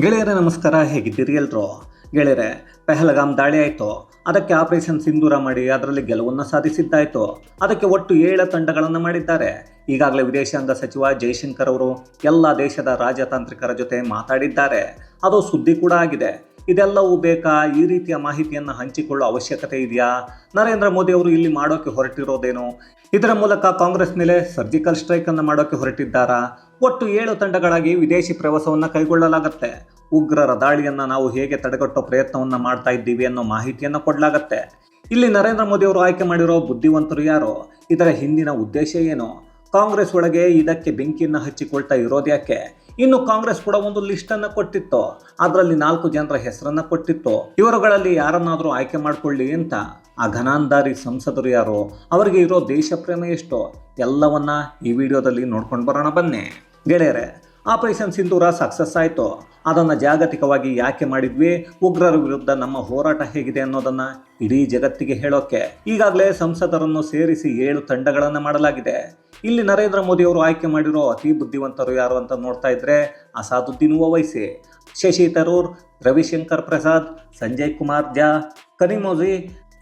ಗೆಳೆಯರೇ, ನಮಸ್ಕಾರ. ಹೇಗಿದ್ದೀರಿ ಎಲ್ರು? ಗೆಳೆಯರೆ, ಪೆಹಲಗಾಮ್ ದಾಳಿ ಆಯಿತು. ಅದಕ್ಕೆ ಆಪರೇಷನ್ ಸಿಂಧೂರ ಮಾಡಿ ಅದರಲ್ಲಿ ಗೆಲುವನ್ನು ಸಾಧಿಸಿದ್ದಾಯಿತು. ಅದಕ್ಕೆ ಒಟ್ಟು ಏಳು ತಂಡಗಳನ್ನು ಮಾಡಿದ್ದಾರೆ. ಈಗಾಗಲೇ ವಿದೇಶಾಂಗ ಸಚಿವ ಜೈಶಂಕರ್ ಅವರು ಎಲ್ಲ ದೇಶದ ರಾಜತಾಂತ್ರಿಕರ ಜೊತೆ ಮಾತಾಡಿದ್ದಾರೆ. ಅದು ಸುದ್ದಿ ಕೂಡ ಆಗಿದೆ. ಇದೆಲ್ಲವೂ ಬೇಕಾ ಈ ರೀತಿಯ ಮಾಹಿತಿಯನ್ನು ಹಂಚಿಕೊಳ್ಳೋ ಅವಶ್ಯಕತೆ ಇದೆಯಾ? ನರೇಂದ್ರ ಮೋದಿ ಅವರು ಇಲ್ಲಿ ಮಾಡೋಕೆ ಹೊರಟಿರೋದೇನು? ಇದರ ಮೂಲಕ ಕಾಂಗ್ರೆಸ್ ಮೇಲೆ ಸರ್ಜಿಕಲ್ ಸ್ಟ್ರೈಕ್ ಮಾಡೋಕ್ಕೆ ಮಾಡೋಕೆ ಹೊರಟಿದ್ದಾರಾ? ಒಟ್ಟು ಏಳು ತಂಡಗಳಾಗಿ ವಿದೇಶಿ ಪ್ರವಾಸವನ್ನು ಕೈಗೊಳ್ಳಲಾಗುತ್ತೆ. ಉಗ್ರರ ದಾಳಿಯನ್ನು ನಾವು ಹೇಗೆ ತಡೆಗಟ್ಟೋ ಪ್ರಯತ್ನವನ್ನು ಮಾಡ್ತಾ ಇದ್ದೀವಿ ಅನ್ನೋ ಮಾಹಿತಿಯನ್ನು ಕೊಡಲಾಗತ್ತೆ. ಇಲ್ಲಿ ನರೇಂದ್ರ ಮೋದಿ ಅವರು ಆಯ್ಕೆ ಮಾಡಿರೋ ಬುದ್ಧಿವಂತರು ಯಾರು? ಇದರ ಹಿಂದಿನ ಉದ್ದೇಶ ಏನು? ಕಾಂಗ್ರೆಸ್ ಒಳಗೆ ಇದಕ್ಕೆ ಬೆಂಕಿಯನ್ನು ಹಚ್ಚಿಕೊಳ್ತಾ ಇರೋದ್ಯಾಕೆ ಇನ್ನು ಕಾಂಗ್ರೆಸ್ ಕೂಡ ಒಂದು ಲಿಸ್ಟ್ ಅನ್ನ ಕೊಟ್ಟಿತ್ತು. ಅದರಲ್ಲಿ ನಾಲ್ಕು ಜನರ ಹೆಸರನ್ನ ಕೊಟ್ಟಿತ್ತು. ಇವರುಗಳಲ್ಲಿ ಯಾರನ್ನಾದರೂ ಆಯ್ಕೆ ಮಾಡ್ಕೊಳ್ಳಿ ಅಂತ. ಆ ಘನಾಂಧಾರಿ ಸಂಸದರು ಯಾರು? ಅವರಿಗೆ ಇರೋ ದೇಶ ಪ್ರೇಮ ಎಷ್ಟು? ಎಲ್ಲವನ್ನ ಈ ವಿಡಿಯೋದಲ್ಲಿ ನೋಡ್ಕೊಂಡು ಬರೋಣ ಬನ್ನಿ. ಗೆಳೆಯರೆ, ಆಪರೇಷನ್ ಸಿಂಧೂರ ಸಕ್ಸಸ್ ಆಯಿತು. ಅದನ್ನು ಜಾಗತಿಕವಾಗಿ ಯಾಕೆ ಮಾಡಿದ್ವಿ? ಉಗ್ರರ ವಿರುದ್ಧ ನಮ್ಮ ಹೋರಾಟ ಹೇಗಿದೆ ಅನ್ನೋದನ್ನು ಇಡೀ ಜಗತ್ತಿಗೆ ಹೇಳೋಕೆ ಈಗಾಗಲೇ ಸಂಸದರನ್ನು ಸೇರಿಸಿ ಏಳು ತಂಡಗಳನ್ನು ಮಾಡಲಾಗಿದೆ. ಇಲ್ಲಿ ನರೇಂದ್ರ ಮೋದಿಯವರು ಆಯ್ಕೆ ಮಾಡಿರೋ ಅತಿ ಬುದ್ಧಿವಂತರು ಯಾರು ಅಂತ ನೋಡ್ತಾ ಇದ್ರೆ ಅಸಾದುದ್ದೀನ್ ಓವೈಸಿ, ಶಶಿ ತರೂರ್, ರವಿಶಂಕರ್ ಪ್ರಸಾದ್, ಸಂಜಯ್ ಕುಮಾರ್ ಝಾ ಕನಿಮೋಜಿ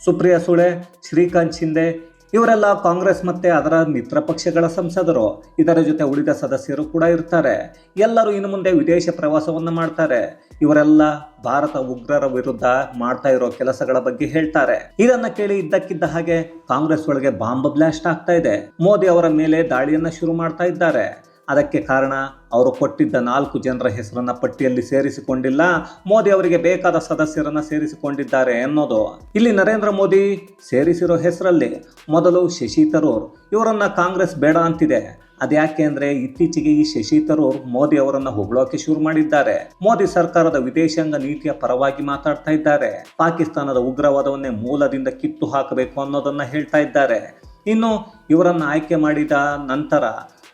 ಸುಪ್ರಿಯಾ ಸುಳೆ, ಶ್ರೀಕಾಂತ್ ಶಿಂದೆ ಇವರೆಲ್ಲ ಕಾಂಗ್ರೆಸ್ ಮತ್ತೆ ಅದರ ಮಿತ್ರ ಪಕ್ಷಗಳ ಸಂಸದರು. ಇದರ ಜೊತೆ ಉಳಿದ ಸದಸ್ಯರು ಕೂಡ ಇರ್ತಾರೆ. ಎಲ್ಲರೂ ಇನ್ನು ಮುಂದೆ ವಿದೇಶ ಪ್ರವಾಸವನ್ನು ಮಾಡ್ತಾರೆ. ಇವರೆಲ್ಲ ಭಾರತ ಉಗ್ರರ ವಿರುದ್ಧ ಮಾಡ್ತಾ ಇರೋ ಕೆಲಸಗಳ ಬಗ್ಗೆ ಹೇಳ್ತಾರೆ. ಇದನ್ನ ಕೇಳಿ ಇದ್ದಕ್ಕಿದ್ದ ಹಾಗೆ ಕಾಂಗ್ರೆಸ್ ಒಳಗೆ ಬಾಂಬ್ ಬ್ಲಾಸ್ಟ್ ಆಗ್ತಾ ಇದೆ. ಮೋದಿ ಅವರ ಮೇಲೆ ದಾಳಿಯನ್ನ ಶುರು ಮಾಡ್ತಾ ಇದ್ದಾರೆ. ಅದಕ್ಕೆ ಕಾರಣ ಅವರು ಕೊಟ್ಟಿದ್ದ ನಾಲ್ಕು ಜನರ ಹೆಸರನ್ನ ಪಟ್ಟಿಯಲ್ಲಿ ಸೇರಿಸಿಕೊಂಡಿಲ್ಲ. ಮೋದಿ ಅವರಿಗೆ ಬೇಕಾದ ಸದಸ್ಯರನ್ನ ಸೇರಿಸಿಕೊಂಡಿದ್ದಾರೆ ಅನ್ನೋದು ಇಲ್ಲಿ ನರೇಂದ್ರ ಮೋದಿ ಸೇರಿಸಿರೋ ಹೆಸರಲ್ಲಿ. ಮೊದಲು ಶಶಿ ತರೂರ್. ಇವರನ್ನ ಕಾಂಗ್ರೆಸ್ ಬೇಡ ಅಂತಿದೆ. ಅದ್ಯಾಕೆ ಅಂದ್ರೆ ಇತ್ತೀಚೆಗೆ ಈ ಶಶಿ ತರೂರ್ ಮೋದಿ ಅವರನ್ನ ಹೊಗಳೋಕೆ ಶುರು ಮಾಡಿದ್ದಾರೆ. ಮೋದಿ ಸರ್ಕಾರದ ವಿದೇಶಾಂಗ ನೀತಿಯ ಪರವಾಗಿ ಮಾತಾಡ್ತಾ ಇದ್ದಾರೆ. ಪಾಕಿಸ್ತಾನದ ಉಗ್ರವಾದವನ್ನೇ ಮೂಲದಿಂದ ಕಿತ್ತು ಹಾಕಬೇಕು ಅನ್ನೋದನ್ನ ಹೇಳ್ತಾ ಇದ್ದಾರೆ. ಇನ್ನು ಇವರನ್ನು ಆಯ್ಕೆ ಮಾಡಿದ ನಂತರ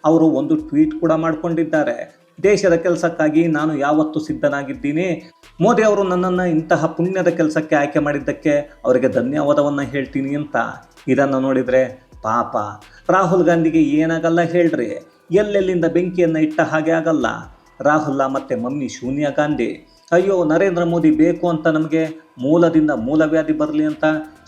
ಅವರು ಒಂದು ಟ್ವೀಟ್ ಕೂಡ ಮಾಡಿಕೊಂಡಿದ್ದಾರೆ. ದೇಶದ ಕೆಲಸಕ್ಕಾಗಿ ನಾನು ಯಾವತ್ತೂ ಸಿದ್ಧನಾಗಿದ್ದೀನಿ. ಮೋದಿ ಅವರು ನನ್ನನ್ನು ಇಂತಹ ಪುಣ್ಯದ ಕೆಲಸಕ್ಕೆ ಆಯ್ಕೆ ಮಾಡಿದ್ದಕ್ಕೆ ಅವರಿಗೆ ಧನ್ಯವಾದವನ್ನು ಹೇಳ್ತೀನಿ ಅಂತ. ಇದನ್ನು ನೋಡಿದರೆ ಪಾಪ. ರಾಹುಲ್ ಗಾಂಧಿಗೆ ಏನಾಗಲ್ಲ ಹೇಳ್ರಿ. ಎಲ್ಲೆಲ್ಲಿಂದ ಬೆಂಕಿಯನ್ನು ಇಟ್ಟ ಹಾಗೆ ಆಗಲ್ಲ. ರಾಹುಲ್ ಮತ್ತು ಮಮ್ಮಿ ಸೋನಿಯಾ ಗಾಂಧಿ. ಅಯ್ಯೋ, ನರೇಂದ್ರ ಮೋದಿ ಬೇಕು ಅಂತ ನಮಗೆ ಮೂಲದಿಂದ ಮೂಲವ್ಯಾಧಿ ಬರಲಿ ಅಂತ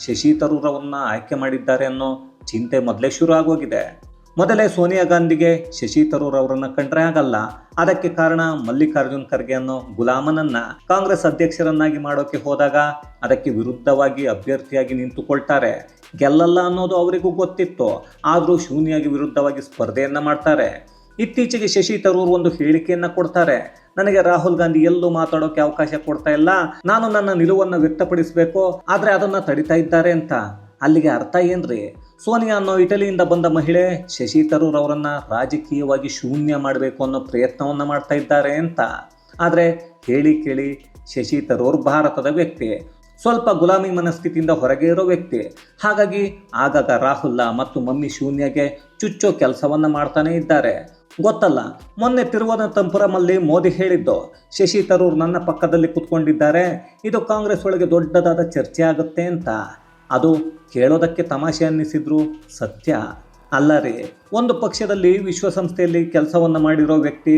ಶಶಿ ತರೂರವನ್ನು ಆಯ್ಕೆ ಮಾಡಿದ್ದಾರೆ ಅನ್ನೋ ಚಿಂತೆ ಮೊದಲೇ ಶುರು ಆಗೋಗಿದೆ. ಮೊದಲೇ ಸೋನಿಯಾ ಗಾಂಧಿಗೆ ಶಶಿ ತರೂರ್ ಅವರನ್ನ ಕಂಡ್ರೆ ಆಗಲ್ಲ. ಅದಕ್ಕೆ ಕಾರಣ ಮಲ್ಲಿಕಾರ್ಜುನ್ ಖರ್ಗೆ ಅನ್ನೋ ಗುಲಾಮನನ್ನ ಕಾಂಗ್ರೆಸ್ ಅಧ್ಯಕ್ಷರನ್ನಾಗಿ ಮಾಡೋಕೆ ಹೋದಾಗ ಅದಕ್ಕೆ ವಿರುದ್ಧವಾಗಿ ಅಭ್ಯರ್ಥಿಯಾಗಿ ನಿಂತುಕೊಳ್ತಾರೆ. ಗೆಲ್ಲಲ್ಲ ಅನ್ನೋದು ಅವರಿಗೂ ಗೊತ್ತಿತ್ತು. ಆದರೂ ಶೂನ್ಯಾಗಿ ವಿರುದ್ಧವಾಗಿ ಸ್ಪರ್ಧೆಯನ್ನ ಮಾಡ್ತಾರೆ. ಇತ್ತೀಚೆಗೆ ಶಶಿ ತರೂರ್ ಒಂದು ಹೇಳಿಕೆಯನ್ನ ಕೊಡ್ತಾರೆ. ನನಗೆ ರಾಹುಲ್ ಗಾಂಧಿ ಎಲ್ಲೂ ಮಾತಾಡೋಕೆ ಅವಕಾಶ ಕೊಡ್ತಾ ಇಲ್ಲ. ನಾನು ನನ್ನ ನಿಲುವನ್ನು ವ್ಯಕ್ತಪಡಿಸಬೇಕು. ಆದ್ರೆ ಅದನ್ನ ತಡಿತಾ ಇದ್ದಾರೆ ಅಂತ. ಅಲ್ಲಿಗೆ ಅರ್ಥ ಏನ್ರಿ? ಸೋನಿಯಾ ಅನ್ನೋ ಇಟಲಿಯಿಂದ ಬಂದ ಮಹಿಳೆ ಶಶಿ ತರೂರ್ ಅವರನ್ನ ರಾಜಕೀಯವಾಗಿ ಶೂನ್ಯ ಮಾಡಬೇಕು ಅನ್ನೋ ಪ್ರಯತ್ನವನ್ನ ಮಾಡ್ತಾ ಇದ್ದಾರೆ ಅಂತ. ಆದರೆ ಹೇಳಿ ಕೇಳಿ ಶಶಿ ತರೂರ್ ಭಾರತದ ವ್ಯಕ್ತಿ, ಸ್ವಲ್ಪ ಗುಲಾಮಿ ಮನಸ್ಥಿತಿಯಿಂದ ಹೊರಗೆ ಇರೋ ವ್ಯಕ್ತಿ. ಹಾಗಾಗಿ ಆಗಾಗ ರಾಹುಲ್ ಮತ್ತು ಮಮ್ಮಿ ಶೂನ್ಯಗೆ ಚುಚ್ಚೋ ಕೆಲಸವನ್ನ ಮಾಡ್ತಾನೆ ಇದ್ದಾರೆ. ಗೊತ್ತಲ್ಲ, ಮೊನ್ನೆ ತಿರುವನಂತಪುರಮಲ್ಲಿ ಮೋದಿ ಹೇಳಿದ್ದು, ಶಶಿ ತರೂರ್ ನನ್ನ ಪಕ್ಕದಲ್ಲಿ ಕುತ್ಕೊಂಡಿದ್ದಾರೆ, ಇದು ಕಾಂಗ್ರೆಸ್ ಒಳಗೆ ದೊಡ್ಡದಾದ ಚರ್ಚೆ ಆಗುತ್ತೆ ಅಂತ. ಅದು ಕೇಳೋದಕ್ಕೆ ತಮಾಷೆ ಅನ್ನಿಸಿದ್ರು ಸತ್ಯ ಅಲ್ಲ ರೀ ಒಂದು ಪಕ್ಷದಲ್ಲಿ ವಿಶ್ವಸಂಸ್ಥೆಯಲ್ಲಿ ಕೆಲಸವನ್ನು ಮಾಡಿರೋ ವ್ಯಕ್ತಿ,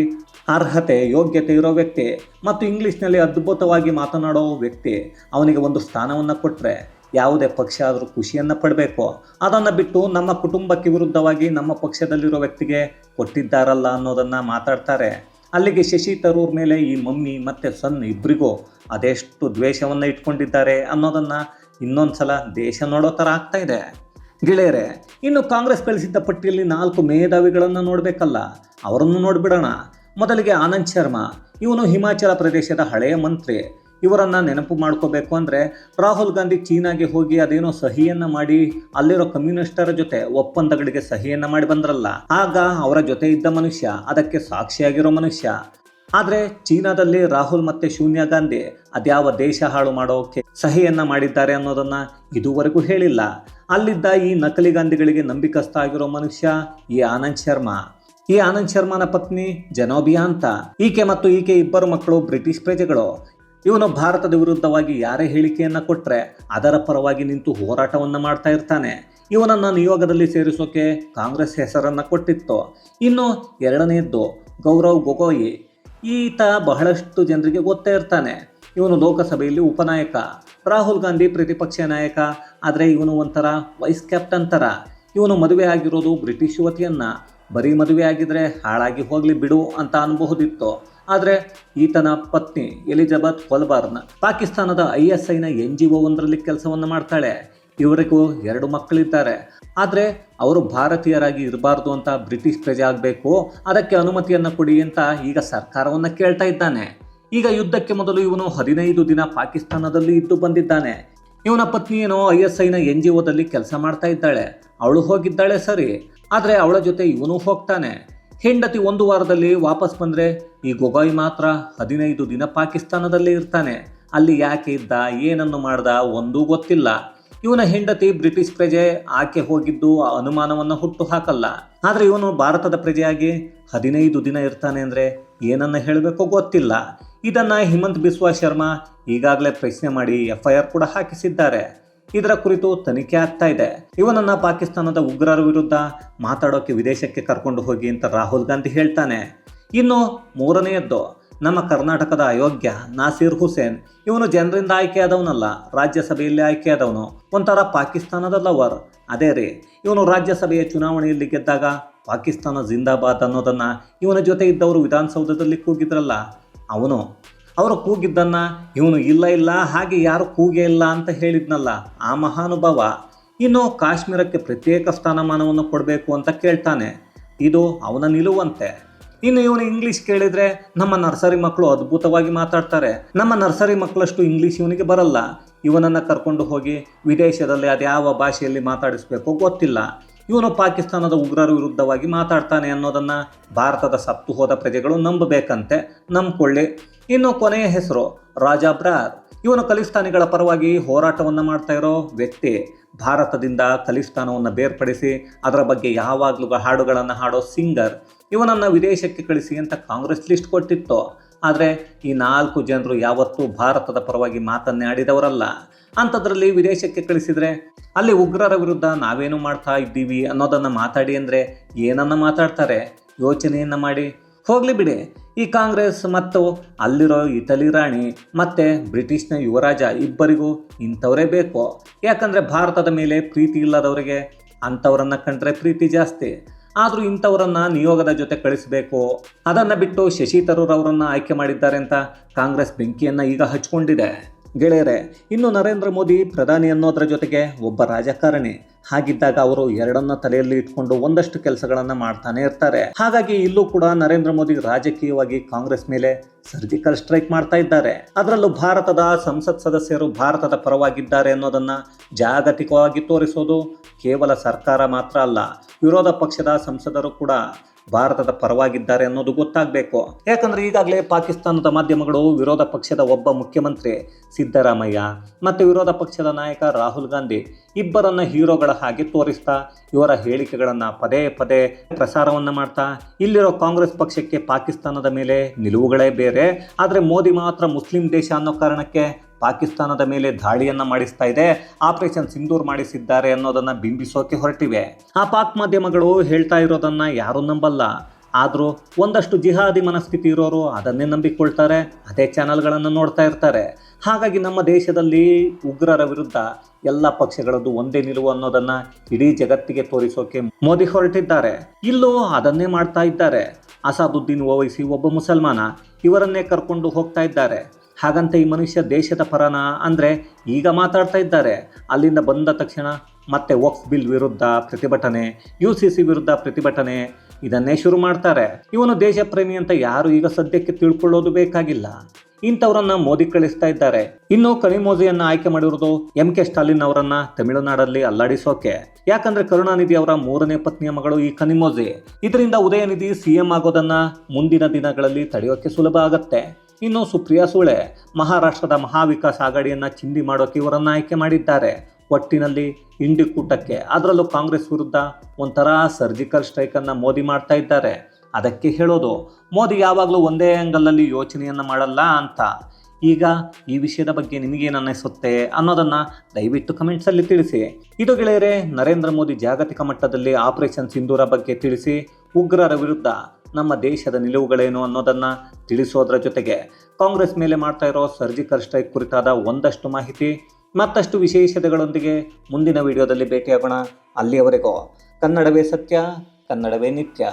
ಅರ್ಹತೆ, ಯೋಗ್ಯತೆ ಇರೋ ವ್ಯಕ್ತಿ ಮತ್ತು ಇಂಗ್ಲೀಷ್ನಲ್ಲಿ ಅದ್ಭುತವಾಗಿ ಮಾತನಾಡೋ ವ್ಯಕ್ತಿ ಅವನಿಗೆ ಒಂದು ಸ್ಥಾನವನ್ನು ಕೊಟ್ಟರೆ ಯಾವುದೇ ಪಕ್ಷ ಆದರೂ ಖುಷಿಯನ್ನು ಪಡಬೇಕು. ಅದನ್ನು ಬಿಟ್ಟು ನಮ್ಮ ಕುಟುಂಬಕ್ಕೆ ವಿರುದ್ಧವಾಗಿ ನಮ್ಮ ಪಕ್ಷದಲ್ಲಿರೋ ವ್ಯಕ್ತಿಗೆ ಕೊಟ್ಟಿದ್ದಾರಲ್ಲ ಅನ್ನೋದನ್ನು ಮಾತಾಡ್ತಾರೆ. ಅಲ್ಲಿಗೆ ಶಶಿ ತರೂರ್ ಮೇಲೆ ಈ ಮಮ್ಮಿ ಮತ್ತು ಸನ್ ಇಬ್ಬರಿಗೂ ಅದೆಷ್ಟು ದ್ವೇಷವನ್ನು ಇಟ್ಕೊಂಡಿದ್ದಾರೆ ಅನ್ನೋದನ್ನು ಇನ್ನೊಂದು ಸಲ ದೇಶ ನೋಡೋ ಥರ ಆಗ್ತಾ ಇದೆ. ಗೆಳೆಯರೆ, ಇನ್ನು ಕಾಂಗ್ರೆಸ್ ಕಳಿಸಿದ್ದ ಪಟ್ಟಿಯಲ್ಲಿ ನಾಲ್ಕು ಮೇಧಾವಿಗಳನ್ನು ನೋಡಬೇಕಲ್ಲ, ಅವರನ್ನು ನೋಡಿಬಿಡೋಣ. ಮೊದಲಿಗೆ ಆನಂದ್ ಶರ್ಮಾ, ಇವನು ಹಿಮಾಚಲ ಪ್ರದೇಶದ ಹಳೆಯ ಮಂತ್ರಿ. ಇವರನ್ನು ನೆನಪು ಮಾಡ್ಕೋಬೇಕು ಅಂದರೆ ರಾಹುಲ್ ಗಾಂಧಿ ಚೀನಾಗೆ ಹೋಗಿ ಅದೇನೋ ಸಹಿಯನ್ನು ಮಾಡಿ ಅಲ್ಲಿರೋ ಕಮ್ಯುನಿಸ್ಟರ ಜೊತೆ ಒಪ್ಪಂದಗಳಿಗೆ ಸಹಿಯನ್ನು ಮಾಡಿ ಬಂದ್ರಲ್ಲ. ಆಗ ಅವರ ಜೊತೆ ಇದ್ದ ಮನುಷ್ಯ, ಅದಕ್ಕೆ ಸಾಕ್ಷಿಯಾಗಿರೋ ಮನುಷ್ಯ. ಆದರೆ ಚೀನಾದಲ್ಲಿ ರಾಹುಲ್ ಮತ್ತೆ ಶೂನ್ಯ ಗಾಂಧಿ ಅದ್ಯಾವ ದೇಶ ಹಾಳು ಮಾಡೋಕೆ ಸಹಿಯನ್ನ ಮಾಡಿದ್ದಾರೆ ಅನ್ನೋದನ್ನ ಇದುವರೆಗೂ ಹೇಳಿಲ್ಲ. ಅಲ್ಲಿದ್ದ ಈ ನಕಲಿ ಗಾಂಧಿಗಳಿಗೆ ನಂಬಿಕಸ್ಥ ಆಗಿರೋ ಮನುಷ್ಯ ಈ ಆನಂದ್ ಶರ್ಮಾ. ಈ ಆನಂದ್ ಶರ್ಮಾನ ಪತ್ನಿ ಜನೋಬಿಯಾ ಅಂತ. ಈಕೆ ಮತ್ತು ಈಕೆ ಇಬ್ಬರು ಮಕ್ಕಳು ಬ್ರಿಟಿಷ್ ಪ್ರಜೆಗಳು. ಇವನು ಭಾರತದ ವಿರುದ್ಧವಾಗಿ ಯಾರೇ ಹೇಳಿಕೆಯನ್ನ ಕೊಟ್ರೆ ಅದರ ಪರವಾಗಿ ನಿಂತು ಹೋರಾಟವನ್ನ ಮಾಡ್ತಾ ಇರ್ತಾನೆ. ಇವನನ್ನ ನಿಯೋಗದಲ್ಲಿ ಸೇರಿಸೋಕೆ ಕಾಂಗ್ರೆಸ್ ಹೆಸರನ್ನ ಕೊಟ್ಟಿತ್ತು. ಇನ್ನು ಎರಡನೆಯದ್ದು ಗೌರವ್ ಗೊಗೋಯಿ. ಈತ ಬಹಳಷ್ಟು ಜನರಿಗೆ ಗೊತ್ತೇ ಇರ್ತಾನೆ. ಇವನು ಲೋಕಸಭೆಯಲ್ಲಿ ಉಪನಾಯಕ, ರಾಹುಲ್ ಗಾಂಧಿ ಪ್ರತಿಪಕ್ಷ ನಾಯಕ, ಆದರೆ ಇವನು ಒಂಥರ ವೈಸ್ ಕ್ಯಾಪ್ಟನ್ ಥರ ಇವನು ಮದುವೆ ಆಗಿರೋದು ಬ್ರಿಟಿಷ್ ಯುವತಿಯನ್ನು. ಬರೀ ಮದುವೆ ಆಗಿದ್ರೆ ಹಾಳಾಗಿ ಹೋಗಲಿ ಬಿಡು ಅಂತ ಅನ್ಬಹುದಿತ್ತು. ಆದರೆ ಈತನ ಪತ್ನಿ ಎಲಿಜಬೆತ್ ಕೊಲ್ಬಾರ್ನ್ ಪಾಕಿಸ್ತಾನದ ಐ ಎಸ್ ಐನ ಎನ್ ಜಿ ಒಂದರಲ್ಲಿ ಕೆಲಸವನ್ನು ಮಾಡ್ತಾಳೆ. ಇವರಿಗೂ ಎರಡು ಮಕ್ಕಳಿದ್ದಾರೆ. ಆದರೆ ಅವರು ಭಾರತೀಯರಾಗಿ ಇರಬಾರ್ದು ಅಂತ ಬ್ರಿಟಿಷ್ ಪ್ರಜೆ ಆಗಬೇಕು, ಅದಕ್ಕೆ ಅನುಮತಿಯನ್ನು ಕೊಡಿ ಅಂತ ಈಗ ಸರ್ಕಾರವನ್ನು ಕೇಳ್ತಾ ಇದ್ದಾನೆ. ಈಗ ಯುದ್ಧಕ್ಕೆ ಮೊದಲು ಇವನು ಹದಿನೈದು ದಿನ ಪಾಕಿಸ್ತಾನದಲ್ಲಿ ಇದ್ದು ಬಂದಿದ್ದಾನೆ. ಇವನ ಪತ್ನಿ ಏನೋ ಐ ಎಸ್ ಐನ ಎನ್ ಜಿ ಒದಲ್ಲಿ ಕೆಲಸ ಮಾಡ್ತಾ ಇದ್ದಾಳೆ. ಅವಳು ಹೋಗಿದ್ದಾಳೆ ಸರಿ, ಆದರೆ ಅವಳ ಜೊತೆ ಇವನು ಹೋಗ್ತಾನೆ. ಹೆಂಡತಿ ಒಂದು ವಾರದಲ್ಲಿ ವಾಪಸ್ ಬಂದರೆ ಈ ಗೊಗೋಯ್ ಮಾತ್ರ ಹದಿನೈದು ದಿನ ಪಾಕಿಸ್ತಾನದಲ್ಲೇ ಇರ್ತಾನೆ. ಅಲ್ಲಿ ಯಾಕೆ ಇದ್ದ, ಏನನ್ನು ಮಾಡ್ದ, ಒಂದೂ ಗೊತ್ತಿಲ್ಲ. ಇವನ ಹೆಂಡತಿ ಬ್ರಿಟಿಷ್ ಪ್ರಜೆ ಆಕೆ ಹೋಗಿದ್ದು ಆ ಅನುಮಾನವನ್ನು ಹುಟ್ಟು ಹಾಕಲ್ಲ. ಆದರೆ ಇವನು ಭಾರತದ ಪ್ರಜೆಯಾಗಿ ಹದಿನೈದು ದಿನ ಇರ್ತಾನೆ ಅಂದರೆ ಏನನ್ನ ಹೇಳಬೇಕೋ ಗೊತ್ತಿಲ್ಲ. ಇದನ್ನು ಹಿಮಂತ್ ಬಿಸ್ವಾ ಶರ್ಮಾ ಈಗಾಗಲೇ ಪ್ರಶ್ನೆ ಮಾಡಿ ಎಫ್ ಐ ಆರ್ ಕೂಡ ಹಾಕಿಸಿದ್ದಾರೆ. ಇದರ ಕುರಿತು ತನಿಖೆ ಆಗ್ತಾ ಇದೆ. ಇವನನ್ನ ಪಾಕಿಸ್ತಾನದ ಉಗ್ರರ ವಿರುದ್ಧ ಮಾತಾಡೋಕೆ ವಿದೇಶಕ್ಕೆ ಕರ್ಕೊಂಡು ಹೋಗಿ ಅಂತ ರಾಹುಲ್ ಗಾಂಧಿ ಹೇಳ್ತಾನೆ. ಇನ್ನು ಮೂರನೆಯದ್ದು ನಮ್ಮ ಕರ್ನಾಟಕದ ಅಯೋಗ್ಯ ನಾಸೀರ್ ಹುಸೇನ್. ಇವನು ಜನರಿಂದ ಆಯ್ಕೆಯಾದವನಲ್ಲ ರಾಜ್ಯಸಭೆಯಲ್ಲಿ ಆಯ್ಕೆಯಾದವನು ಒಂಥರ ಪಾಕಿಸ್ತಾನದ ಲವರ್. ಅದೇ ರೀ, ಇವನು ರಾಜ್ಯಸಭೆಯ ಚುನಾವಣೆಯಲ್ಲಿ ಗೆದ್ದಾಗ ಪಾಕಿಸ್ತಾನ ಜಿಂದಾಬಾದ್ ಅನ್ನೋದನ್ನು ಇವನ ಜೊತೆ ಇದ್ದವರು ವಿಧಾನಸೌಧದಲ್ಲಿ ಕೂಗಿದ್ರಲ್ಲ, ಅವನು. ಅವರು ಕೂಗಿದ್ದನ್ನ ಇವನು ಇಲ್ಲ ಇಲ್ಲ, ಹಾಗೆ ಯಾರು ಕೂಗೇ ಇಲ್ಲ ಅಂತ ಹೇಳಿದ್ನಲ್ಲ, ಆ ಮಹಾನುಭಾವ. ಇನ್ನು ಕಾಶ್ಮೀರಕ್ಕೆ ಪ್ರತ್ಯೇಕ ಸ್ಥಾನಮಾನವನ್ನು ಕೊಡಬೇಕು ಅಂತ ಕೇಳ್ತಾನೆ. ಇದು ಅವನ ನಿಲುವಂತೆ. ಇನ್ನು ಇವನು ಇಂಗ್ಲಿಷ್ ಕೇಳಿದರೆ ನಮ್ಮ ನರ್ಸರಿ ಮಕ್ಕಳು ಅದ್ಭುತವಾಗಿ ಮಾತಾಡ್ತಾರೆ. ನಮ್ಮ ನರ್ಸರಿ ಮಕ್ಕಳಷ್ಟು ಇಂಗ್ಲೀಷ್ ಇವನಿಗೆ ಬರಲ್ಲ. ಇವನನ್ನು ಕರ್ಕೊಂಡು ಹೋಗಿ ವಿದೇಶದಲ್ಲಿ ಅದ್ಯಾವ ಭಾಷೆಯಲ್ಲಿ ಮಾತಾಡಿಸ್ಬೇಕೋ ಗೊತ್ತಿಲ್ಲ. ಇವನು ಪಾಕಿಸ್ತಾನದ ಉಗ್ರರ ವಿರುದ್ಧವಾಗಿ ಮಾತಾಡ್ತಾನೆ ಅನ್ನೋದನ್ನು ಭಾರತದ ಸತ್ತು ಹೋದ ಪ್ರಜೆಗಳು ನಂಬಬೇಕಂತೆ ನಂಬಿಕೊಳ್ಳಿ. ಇನ್ನು ಕೊನೆಯ ಹೆಸರು, ರಾಜಾ ಬ್ರಾರ್. ಇವನು ಖಲಿಸ್ತಾನಿಗಳ ಪರವಾಗಿ ಹೋರಾಟವನ್ನು ಮಾಡ್ತಾ ಇರೋ ವ್ಯಕ್ತಿ. ಭಾರತದಿಂದ ಖಲಿಸ್ತಾನವನ್ನು ಬೇರ್ಪಡಿಸಿ ಅದರ ಬಗ್ಗೆ ಯಾವಾಗಲೂ ಹಾಡುಗಳನ್ನು ಹಾಡೋ ಸಿಂಗರ್ ಇವನನ್ನು ವಿದೇಶಕ್ಕೆ ಕಳಿಸಿ ಅಂತ ಕಾಂಗ್ರೆಸ್ ಲಿಸ್ಟ್ ಕೊಟ್ಟಿತ್ತು. ಆದರೆ ಈ ನಾಲ್ಕು ಜನರು ಯಾವತ್ತೂ ಭಾರತದ ಪರವಾಗಿ ಮಾತನ್ನೇ ಆಡಿದವರಲ್ಲ. ಅಂಥದ್ರಲ್ಲಿ ವಿದೇಶಕ್ಕೆ ಕಳಿಸಿದರೆ ಅಲ್ಲಿ ಉಗ್ರರ ವಿರುದ್ಧ ನಾವೇನು ಮಾಡ್ತಾ ಇದ್ದೀವಿ ಅನ್ನೋದನ್ನು ಮಾತಾಡಿ ಅಂದರೆ ಏನನ್ನು ಮಾತಾಡ್ತಾರೆ? ಯೋಚನೆಯನ್ನು ಮಾಡಿ. ಹೋಗಲಿ ಬಿಡಿ. ಈ ಕಾಂಗ್ರೆಸ್ ಮತ್ತು ಅಲ್ಲಿರೋ ಇಟಲಿ ರಾಣಿ ಮತ್ತು ಬ್ರಿಟಿಷ್ನ ಯುವರಾಜ ಇಬ್ಬರಿಗೂ ಇಂಥವರೇ ಬೇಕು. ಯಾಕಂದರೆ ಭಾರತದ ಮೇಲೆ ಪ್ರೀತಿ ಇಲ್ಲದವರಿಗೆ ಅಂಥವರನ್ನು ಕಂಡ್ರೆ ಪ್ರೀತಿ ಜಾಸ್ತಿ. ಆದರೂ ಇಂಥವರನ್ನ ನಿಯೋಗದ ಜೊತೆ ಕಳಿಸಬೇಕು. ಅದನ್ನು ಬಿಟ್ಟು ಶಶಿ ತರೂರ್ ಅವರನ್ನು ಆಯ್ಕೆ ಮಾಡಿದ್ದಾರೆ ಅಂತ ಕಾಂಗ್ರೆಸ್ ಬೆಂಕಿಯನ್ನು ಈಗ ಹಚ್ಕೊಂಡಿದೆ. ಗೆಳೆಯರೆ, ಇನ್ನು ನರೇಂದ್ರ ಮೋದಿ ಪ್ರಧಾನಿ ಅನ್ನೋದರ ಜೊತೆಗೆ ಒಬ್ಬ ರಾಜಕಾರಣಿ. ಹಾಗಿದ್ದಾಗ ಅವರು ಎರಡನ್ನ ತಲೆಯಲ್ಲಿ ಇಟ್ಕೊಂಡು ಒಂದಷ್ಟು ಕೆಲಸಗಳನ್ನು ಮಾಡ್ತಾನೆ ಇರ್ತಾರೆ. ಹಾಗಾಗಿ ಇಲ್ಲೂ ಕೂಡ ನರೇಂದ್ರ ಮೋದಿ ರಾಜಕೀಯವಾಗಿ ಕಾಂಗ್ರೆಸ್ ಮೇಲೆ ಸರ್ಜಿಕಲ್ ಸ್ಟ್ರೈಕ್ ಮಾಡ್ತಾ ಇದ್ದಾರೆ. ಅದರಲ್ಲೂ ಭಾರತದ ಸಂಸತ್ ಸದಸ್ಯರು ಭಾರತದ ಪರವಾಗಿದ್ದಾರೆ ಅನ್ನೋದನ್ನ ಜಾಗತಿಕವಾಗಿ ತೋರಿಸೋದು ಕೇವಲ ಸರ್ಕಾರ ಮಾತ್ರ ಅಲ್ಲ, ವಿರೋಧ ಪಕ್ಷದ ಸಂಸದರು ಕೂಡ ಭಾರತದ ಪರವಾಗಿದ್ದಾರೆ ಅನ್ನೋದು ಗೊತ್ತಾಗಬೇಕು. ಯಾಕಂದ್ರೆ ಈಗಾಗಲೇ ಪಾಕಿಸ್ತಾನದ ಮಾಧ್ಯಮಗಳು ವಿರೋಧ ಪಕ್ಷದ ಒಬ್ಬ ಮುಖ್ಯಮಂತ್ರಿ ಸಿದ್ದರಾಮಯ್ಯ ಮತ್ತು ವಿರೋಧ ಪಕ್ಷದ ನಾಯಕ ರಾಹುಲ್ ಗಾಂಧಿ ಇಬ್ಬರನ್ನ ಹೀರೋಗಳ ಹಾಗೆ ತೋರಿಸ್ತಾ ಇವರ ಹೇಳಿಕೆಗಳನ್ನು ಪದೇ ಪದೇ ಪ್ರಸಾರವನ್ನು ಮಾಡ್ತಾ, ಇಲ್ಲಿರೋ ಕಾಂಗ್ರೆಸ್ ಪಕ್ಷಕ್ಕೆ ಪಾಕಿಸ್ತಾನದ ಮೇಲೆ ನಿಲುವುಗಳೇ ಬೇರೆ. ಆದರೆ ಮೋದಿ ಮಾತ್ರ ಮುಸ್ಲಿಂ ದೇಶ ಅನ್ನೋ ಕಾರಣಕ್ಕೆ ಪಾಕಿಸ್ತಾನದ ಮೇಲೆ ದಾಳಿಯನ್ನ ಮಾಡಿಸ್ತಾ ಇದೆ, ಆಪರೇಷನ್ ಸಿಂಧೂರ್ ಮಾಡಿಸಿದ್ದಾರೆ ಅನ್ನೋದನ್ನ ಬಿಂಬಿಸೋಕೆ ಹೊರಟಿವೆ. ಆ ಪಾಕ್ ಮಾಧ್ಯಮಗಳು ಹೇಳ್ತಾ ಇರೋದನ್ನ ಯಾರು ನಂಬಲ್ಲ. ಆದರೂ ಒಂದಷ್ಟು ಜಿಹಾದಿ ಮನಸ್ಥಿತಿ ಇರೋರು ಅದನ್ನೇ ನಂಬಿಕೊಳ್ತಾರೆ, ಅದೇ ಚಾನಲ್ಗಳನ್ನು ನೋಡ್ತಾ ಇರ್ತಾರೆ. ಹಾಗಾಗಿ ನಮ್ಮ ದೇಶದಲ್ಲಿ ಉಗ್ರರ ವಿರುದ್ಧ ಎಲ್ಲ ಪಕ್ಷಗಳದ್ದು ಒಂದೇ ನಿಲುವು ಅನ್ನೋದನ್ನು ಇಡೀ ಜಗತ್ತಿಗೆ ತೋರಿಸೋಕೆ ಮೋದಿ ಹೊರಟಿದ್ದಾರೆ. ಇಲ್ಲೂ ಅದನ್ನೇ ಮಾಡ್ತಾ ಇದ್ದಾರೆ. ಅಸಾದುದ್ದೀನ್ ಓವೈಸಿ ಒಬ್ಬ ಮುಸಲ್ಮಾನ, ಇವರನ್ನೇ ಕರ್ಕೊಂಡು ಹೋಗ್ತಾ ಇದ್ದಾರೆ. ಹಾಗಂತ ಈ ಮನುಷ್ಯ ದೇಶದ ಪರನ ಅಂದರೆ ಈಗ ಮಾತಾಡ್ತಾ ಇದ್ದಾರೆ. ಅಲ್ಲಿಂದ ಬಂದ ತಕ್ಷಣ ಮತ್ತೆ ವಕ್ಫ್ ಬಿಲ್ ವಿರುದ್ಧ ಪ್ರತಿಭಟನೆ, ಯು ಸಿ ಸಿ ವಿರುದ್ಧ ಪ್ರತಿಭಟನೆ ಇದನ್ನೇ ಶುರು ಮಾಡ್ತಾರೆ. ಇವನು ದೇಶ ಪ್ರೇಮಿ ಅಂತ ಯಾರು ಈಗ ಸದ್ಯಕ್ಕೆ ತಿಳ್ಕೊಳ್ಳೋದು ಬೇಕಾಗಿಲ್ಲ. ಇಂಥವರನ್ನ ಮೋದಿ ಕಳಿಸ್ತಾ ಇದ್ದಾರೆ. ಇನ್ನು ಕಣಿಮೋಜಿಯನ್ನ ಆಯ್ಕೆ ಮಾಡಿರೋದು ಎಂ ಕೆ ಸ್ಟಾಲಿನ್ ಅವರನ್ನ ತಮಿಳುನಾಡಲ್ಲಿ ಅಲ್ಲಾಡಿಸೋಕೆ. ಯಾಕಂದ್ರೆ ಕರುಣಾನಿಧಿ ಅವರ ಮೂರನೇ ಪತ್ನಿಯ ಮಗಳು ಈ ಕನಿಮೋಜಿ ಇದರಿಂದ ಉದಯನಿಧಿ ಸಿಎಂ ಆಗೋದನ್ನ ಮುಂದಿನ ದಿನಗಳಲ್ಲಿ ತಡೆಯೋಕೆ ಸುಲಭ ಆಗತ್ತೆ. ಇನ್ನು ಸುಪ್ರಿಯಾ ಸುಳೆ ಮಹಾರಾಷ್ಟ್ರದ ಮಹಾವಿಕಾಸ್ ಅಗಡಿಯನ್ನು ಚಿಂದಿ ಮಾಡೋಕೆ ಇವರನ್ನು ಆಯ್ಕೆ ಮಾಡಿದ್ದಾರೆ. ಒಟ್ಟಿನಲ್ಲಿ ಇಂಡಿ ಕೂಟಕ್ಕೆ ಅದರಲ್ಲೂ ಕಾಂಗ್ರೆಸ್ ವಿರುದ್ಧ ಒಂಥರ ಸರ್ಜಿಕಲ್ ಸ್ಟ್ರೈಕನ್ನು ಮೋದಿ ಮಾಡ್ತಾ ಇದ್ದಾರೆ. ಅದಕ್ಕೆ ಹೇಳೋದು, ಮೋದಿ ಯಾವಾಗಲೂ ಒಂದೇ ಆ್ಯಂಗಲಲ್ಲಿ ಯೋಚನೆಯನ್ನು ಮಾಡಲ್ಲ ಅಂತ. ಈಗ ಈ ವಿಷಯದ ಬಗ್ಗೆ ನಿಮಗೇನು ಅನ್ನಿಸುತ್ತೆ ಅನ್ನೋದನ್ನು ದಯವಿಟ್ಟು ಕಮೆಂಟ್ಸಲ್ಲಿ ತಿಳಿಸಿ. ಇದು ಗೆಳೆಯರೆ, ನರೇಂದ್ರ ಮೋದಿ ಜಾಗತಿಕ ಮಟ್ಟದಲ್ಲಿ ಆಪರೇಷನ್ ಸಿಂಧೂರ ಬಗ್ಗೆ ತಿಳಿಸಿ, ಉಗ್ರರ ವಿರುದ್ಧ ನಮ್ಮ ದೇಶದ ನಿಲುವುಗಳೇನು ಅನ್ನೋದನ್ನು ತಿಳಿಸೋದ್ರ ಜೊತೆಗೆ ಕಾಂಗ್ರೆಸ್ ಮೇಲೆ ಮಾಡ್ತಾ ಇರೋ ಸರ್ಜಿಕಲ್ ಸ್ಟ್ರೈಕ್ ಕುರಿತಾದ ಒಂದಷ್ಟು ಮಾಹಿತಿ, ಮತ್ತಷ್ಟು ವಿಶೇಷತೆಗಳೊಂದಿಗೆ ಮುಂದಿನ ವಿಡಿಯೋದಲ್ಲಿ ಭೇಟಿಯಾಗೋಣ. ಅಲ್ಲಿಯವರೆಗೂ ಕನ್ನಡವೇ ಸತ್ಯ, ಕನ್ನಡವೇ ನಿತ್ಯ.